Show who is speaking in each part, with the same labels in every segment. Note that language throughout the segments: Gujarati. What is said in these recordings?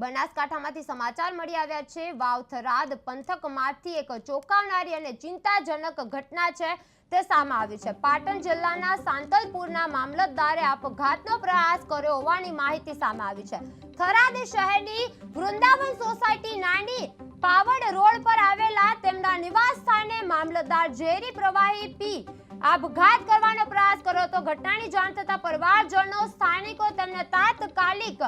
Speaker 1: બનાસકાંઠામાંથી સમાચાર મળી આવ્યા છે. વાવ થરાદ પંથકમાંથી એક ચોંકાવનારી અને ચિંતાજનક ઘટના છે તે સામે આવી છે. પાટણ જિલ્લાના સાંતલપુરના મામલતદારે આપઘાતનો પ્રયાસ કર્યો હોવાની માહિતી સામે આવી છે. થરાદ શહેરની વૃંદાવન સોસાયટી નાની પાવડ રોડ પર આવેલા તેમના નિવાસ સ્થાને મામલતદાર ઝેરી પ્રવાહી પી આપઘાત કરવાનો પ્રયાસ કર્યો તો ઘટનાની જાણ થતા પરિવારજનો, સ્થાનિકો તેમને તાત્કાલિક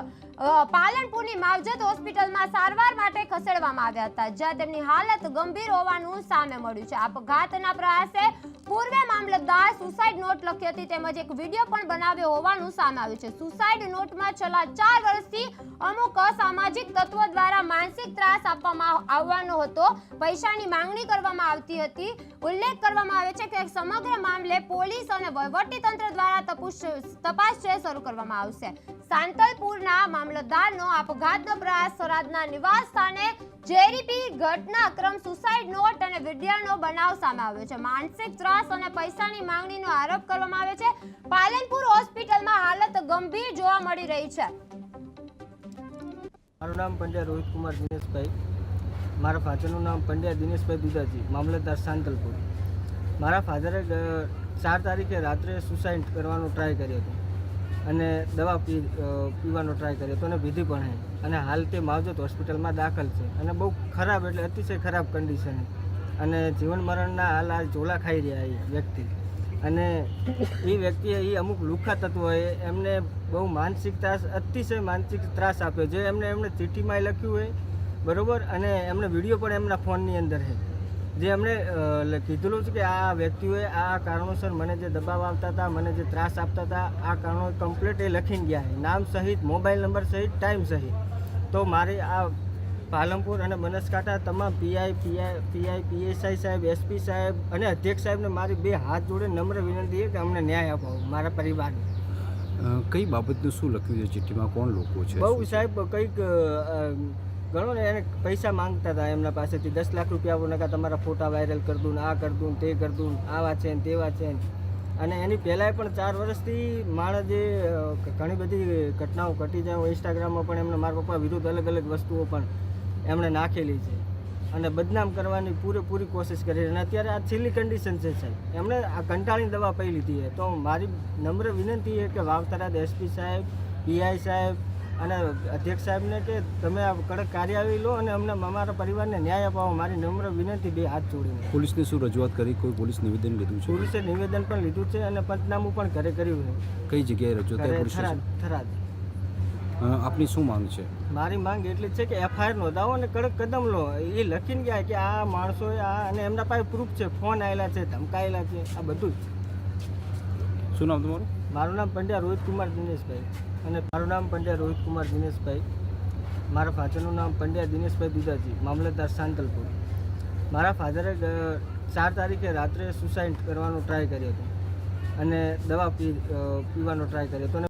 Speaker 1: પાલનપુરની માવજત હોસ્પિટલમાં સારવાર માટે ખસેડવામાં આવ્યા હતા, જ્યાં તેમની હાલત ગંભીર હોવાનું સામે મળ્યું છે. આપઘાતના પ્રયાસે પૂર્વે મામલતદાર સુસાઇડ નોટ લખી હતી તેમજ એક વીડિયો પણ બનાવ્યો હોવાનું સામે આવ્યું છે. સુસાઇડ નોટમાં છેલ્લા ચાર વર્ષથી અમુક અસામાજિક તત્વો દ્વારા માનસિક ત્રાસ આપવામાં આવવાનો હતો. પૈસાની માંગણી કરવામાં આવતી હતી. ઉલ્લેખ કરવામાં આવે છે કે સમગ્ર મામલે પોલીસ અને વહીવટીતંત્ર દ્વારા તપાસ છે શરૂ કરવામાં આવશે. સાંતલપુરના મામલતદારનો આપઘાતનો પ્રયાસ થરાદના નિવાસ સ્થાને જેરીપી ઘટનાક્રમ સુસાઇડ નોટ અને વિડીયોનો બનાવ સામે આવ્યો છે. માનસિક ત્રાસ અને પૈસાની માંગણીનો આરોપ કરવામાં આવે છે. પાલનપુર હોસ્પિટલમાં હાલત ગંભીર જોવા મળી રહી છે.
Speaker 2: મારું નામ પંડ્યા રોહિત દિનેશભાઈ. મારા ફાધરનું નામ પંડ્યા દિનેશભાઈ દુધાજી, મામલતદાર સાંતલપુર. મારા ફાધરે ચાર તારીખે રાત્રે સુસાઇડ કરવાનો ટ્રાય કર્યો હતો. અને દવા પી પીવાનો ટ્રાય કર્યો હતો અને વિધિ પણ હે. અને હાલ તે માવજત હોસ્પિટલમાં દાખલ છે. અને બહુ ખરાબ એટલે અતિશય ખરાબ કન્ડિશન અને જીવન મરણના હાલ આ ઝોલા ખાઈ રહ્યા એ વ્યક્તિ. અને એ વ્યક્તિએ એ અમુક લુખા તત્વોએ એમને બહુ માનસિક ત્રાસ અતિશય માનસિક ત્રાસ આપ્યો જે એમને એમને ચિઠ્ઠીમાં લખ્યું હોય બરાબર? અને એમને વીડિયો પણ એમના ફોનની અંદર છે જે એમણે કીધેલું છે કે આ વ્યક્તિઓએ આ કારણોસર મને જે દબાવ આવતા હતા મને જે ત્રાસ આપતા હતા આ કારણો કમ્પ્લીટ એ લખીને ગયા છે. નામ સહિત મોબાઈલ નંબર સહિત ટાઈમ સહિત. તો મારી આ પાલનપુર અને બનાસકાંઠા તમામ પીઆઈ પીઆઈ પીઆઈ પીએસઆઈ સાહેબ એસપી સાહેબ અને અધ્યક્ષ સાહેબને મારી બે હાથ જોડે નમ્ર વિનંતી છે કે અમને ન્યાય અપાવો મારા પરિવારને.
Speaker 3: કઈ બાબતનું શું લખ્યું છે ચિઠ્ઠીમાં? કોણ લોકો છે?
Speaker 2: બહુ સાહેબ કંઈક ગણો ને, એને પૈસા માંગતા હતા એમના પાસેથી. દસ લાખ રૂપિયા આપો નકા તમારા ફોટા વાયરલ કર દઉં આ કર દઉં તે કરી દઉં આવા છે ને, તેવા છે ને. અને એની પહેલાંય પણ ચાર વર્ષથી માણસ જે ઘણી બધી ઘટનાઓ ઘટી જાય ઇન્સ્ટાગ્રામમાં પણ એમને મારા પપ્પા વિરુદ્ધ અલગ અલગ વસ્તુઓ પણ એમણે નાખેલી છે. અને બદનામ કરવાની પૂરેપૂરી કોશિશ કરી અને અત્યારે આ છેલ્લી કન્ડિશન છે સાહેબ. એમણે આ કંટાળીની દવા પી લીધી છે. તો મારી નમ્ર વિનંતી છે કે વાવતરાદ એસપી સાહેબ, પીઆઈ સાહેબ અને અધ્યક્ષ સાહેબને કે તમે આ કડક કાર્યવાહી લો અને અમને અમારા પરિવારને ન્યાય અપાવો. મારી નમ્ર વિનંતી બે હાથ જોડીને.
Speaker 3: પોલીસને શું રજૂઆત કરી? કોઈ પોલીસ નિવેદન લીધું છે?
Speaker 2: પોલીસે નિવેદન પણ લીધું છે અને પંચનામું પણ ઘરે કર્યું છે.
Speaker 3: કઈ જગ્યાએ રજૂઆત
Speaker 2: થરાદ? થરાદ.
Speaker 3: આપની શું માંગ છે?
Speaker 2: મારી માંગ એટલી છે કે એફઆઈઆર નોંધાવો અને કડક કદમ લો. એ લખીને ગયા કે આ માણસોએ આ અને એમના પાસે પ્રૂફ છે. ફોન આવેલા છે ધમકાયેલા છે. આ બધું જ.
Speaker 3: શું નામ તમારું?
Speaker 2: મારું નામ પંડ્યા રોહિત કુમાર દિનેશભાઈ. અને મારું નામ પંડ્યા રોહિત કુમાર દિનેશભાઈ. મારા ફાધરનું નામ પંડ્યા દિનેશભાઈ દુધાજી, મામલતદાર સાંતલપુર. મારા ફાધરે ચાર તારીખે રાત્રે સુસાઇડ કરવાનો ટ્રાય કર્યો હતો. અને દવા પી પીવાનો ટ્રાય કર્યો હતો.